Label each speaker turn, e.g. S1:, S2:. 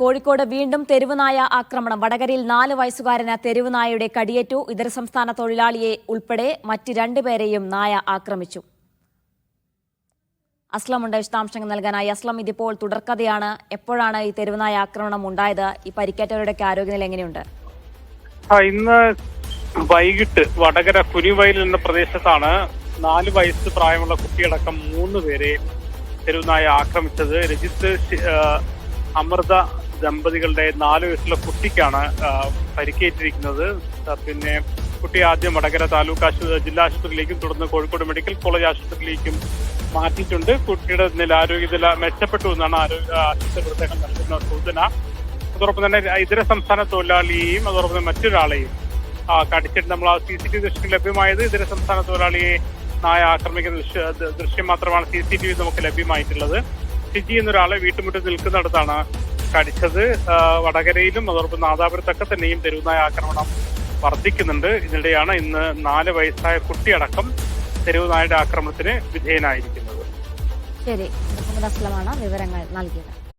S1: കോഴിക്കോട് വീണ്ടും തെരുവുനായ ആക്രമണം. വടകരയിൽ നാല് വയസ്സുകാരന് തെരുവുനായയുടെ കടിയേറ്റു. ഇതര സംസ്ഥാന തൊഴിലാളിയെ ഉൾപ്പെടെ മറ്റ് രണ്ടുപേരെയും നായ ആക്രമിച്ചു. അസ്ലമുണ്ട് വിശദാംശങ്ങൾ നൽകാനായി അസ്ലം ഇതിപ്പോൾ തുടർക്കഥയാണ്. എപ്പോഴാണ് ഈ തെരുവുനായ ആക്രമണം ഉണ്ടായത്? ഈ പരിക്കേറ്റവരുടെയൊക്കെ ആരോഗ്യനില എങ്ങനെയുണ്ട്?
S2: ഇന്ന് വൈകിട്ട് വടകര കുനിവയൽ എന്ന പ്രദേശത്താണ് നാല് വയസ്സ് പ്രായമുള്ള കുട്ടിയടക്കം മൂന്ന് പേരെ തെരുവുനായ ആക്രമിച്ചത്. രജിത്ത് അമൃത ദമ്പതികളുടെ നാല് വയസ്സുള്ള കുട്ടിക്കാണ് പരിക്കേറ്റിരിക്കുന്നത്. പിന്നെ കുട്ടി ആദ്യം വടകര താലൂക്ക് ആശുപത്രി ജില്ലാ ആശുപത്രിയിലേക്കും തുടർന്ന് കോഴിക്കോട് മെഡിക്കൽ കോളേജ് ആശുപത്രിയിലേക്കും മാറ്റിയിട്ടുണ്ട്. കുട്ടിയുടെ നില ആരോഗ്യനില മെച്ചപ്പെട്ടു എന്നാണ് ആരോഗ്യ ആശുപത്രി പ്രത്യേകം നൽകുന്ന സൂചന. അതോടൊപ്പം തന്നെ ഇതര സംസ്ഥാന തൊഴിലാളിയെയും അതോടൊപ്പം തന്നെ മറ്റൊരാളെയും കടിച്ചിട്ട് നമ്മൾ ആ സി സി ടി വി ദൃശ്യം ലഭ്യമായത് ഇതര സംസ്ഥാന തൊഴിലാളിയെ നായ ആക്രമിക്കുന്ന ദൃശ്യ ദൃശ്യം മാത്രമാണ് സി സി ടി വി നമുക്ക് ലഭ്യമായിട്ടുള്ളത്. സിജി എന്നൊരാളെ വീട്ടുമുറ്റത്ത് നിൽക്കുന്നിടത്താണ് കടിച്ചത് വടകരയിലും അതോടൊപ്പം നാദാപുരത്തൊക്കെ തന്നെയും തെരുവുനായ ആക്രമണം വർദ്ധിക്കുന്നുണ്ട്. ഇതിനിടെയാണ് ഇന്ന് നാല് വയസ്സായ കുട്ടിയടക്കം തെരുവുനായുടെ ആക്രമണത്തിന് വിധേയനായിരിക്കുന്നത്.
S1: ശരി. വിവരങ്ങൾ നൽകിയത്.